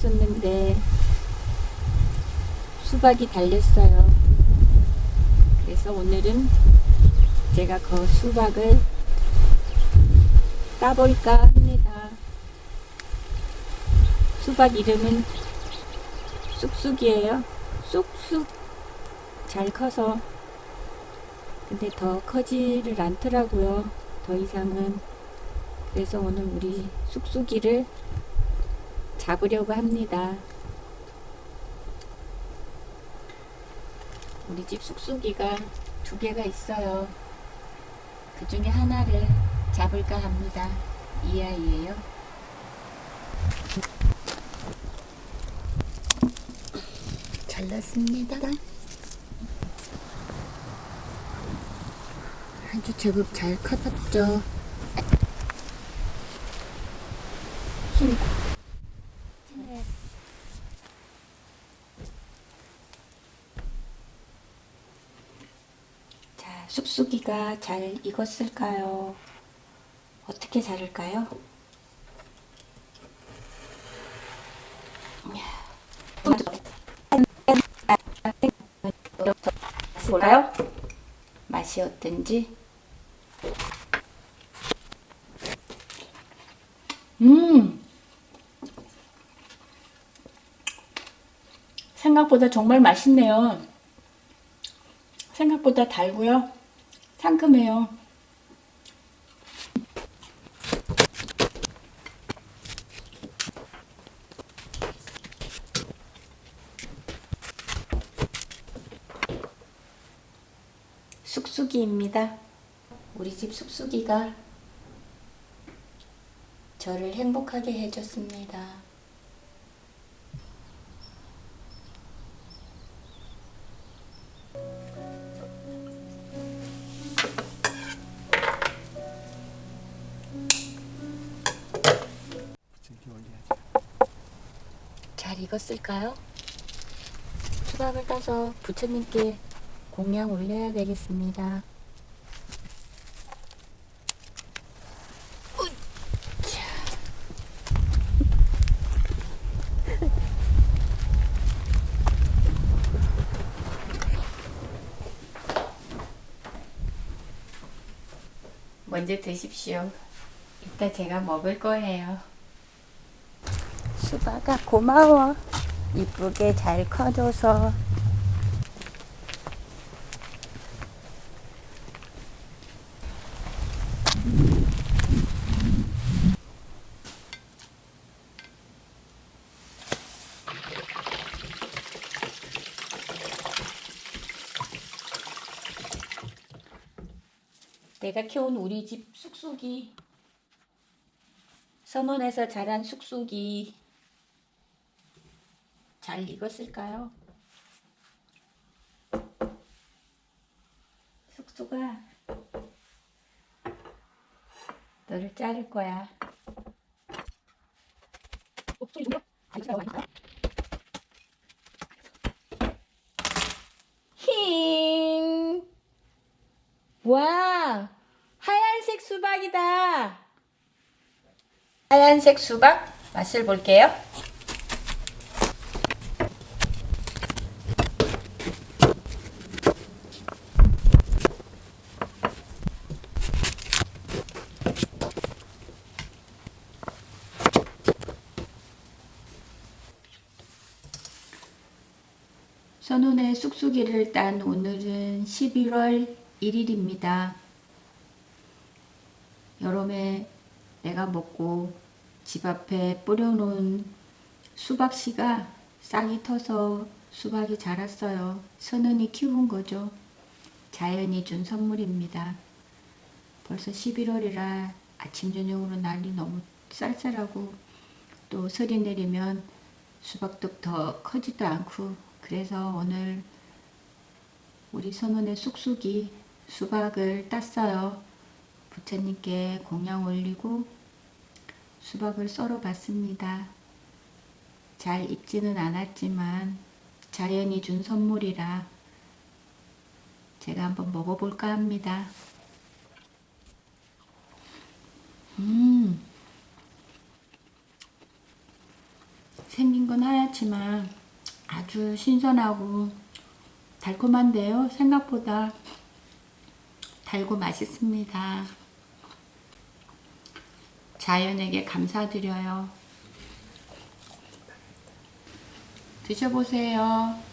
심었었는데 수박이 달렸어요. 그래서 오늘은 제가 그 수박을 따볼까 합니다. 수박 이름은 쑥쑥이에요. 쑥쑥 잘 커서 근데 더 커지를 않더라고요. 더 이상은 그래서 오늘 우리 쑥쑥이를 잡으려고 합니다. 우리 집 쑥쑥이가 두 개가 있어요. 그 중에 하나를 잡을까 합니다. 이 아이예요. 잘났습니다. 아주 제법 잘 커졌죠. 힘. 네. 자, 쑥쑥이가 잘 익었을까요? 어떻게 자를까요? 볼까요? 맛이 어떤지? 음! 생각보다 정말 맛있네요. 생각보다 달고요. 상큼해요. 쑥쑥이입니다. 우리 집 쑥쑥이가 저를 행복하게 해줬습니다. 익었을까요? 수박을 따서 부처님께 공양 올려야 되겠습니다. 먼저 드십시오. 이따 제가 먹을 거예요. 수박아 고마워. 이쁘게 잘 커줘서. 내가 키운 우리 집 쑥쑥이 선원에서 자란 쑥쑥이 잘 익었을까요? 쑥쑥아 너를 자를 거야 힝! 와! 하얀색 수박이다! 하얀색 수박 맛을 볼게요. 선운의 쑥쑥이를 딴 오늘은 11월 1일입니다. 여름에 내가 먹고 집 앞에 뿌려놓은 수박씨가 싹이 터서 수박이 자랐어요. 선은이 키운 거죠. 자연이 준 선물입니다. 벌써 11월이라 아침 저녁으로 날이 너무 쌀쌀하고 또 설이 내리면 수박도 더 커지도 않고 그래서 오늘 우리 선원의 쑥쑥이 수박을 땄어요. 부처님께 공양 올리고 수박을 썰어 봤습니다. 잘 익지는 않았지만 자연이 준 선물이라 제가 한번 먹어볼까 합니다. 음, 생긴 거건 하얗지만 아주 신선하고 달콤한데요. 생각보다 달고 맛있습니다. 자연에게 감사드려요. 드셔보세요.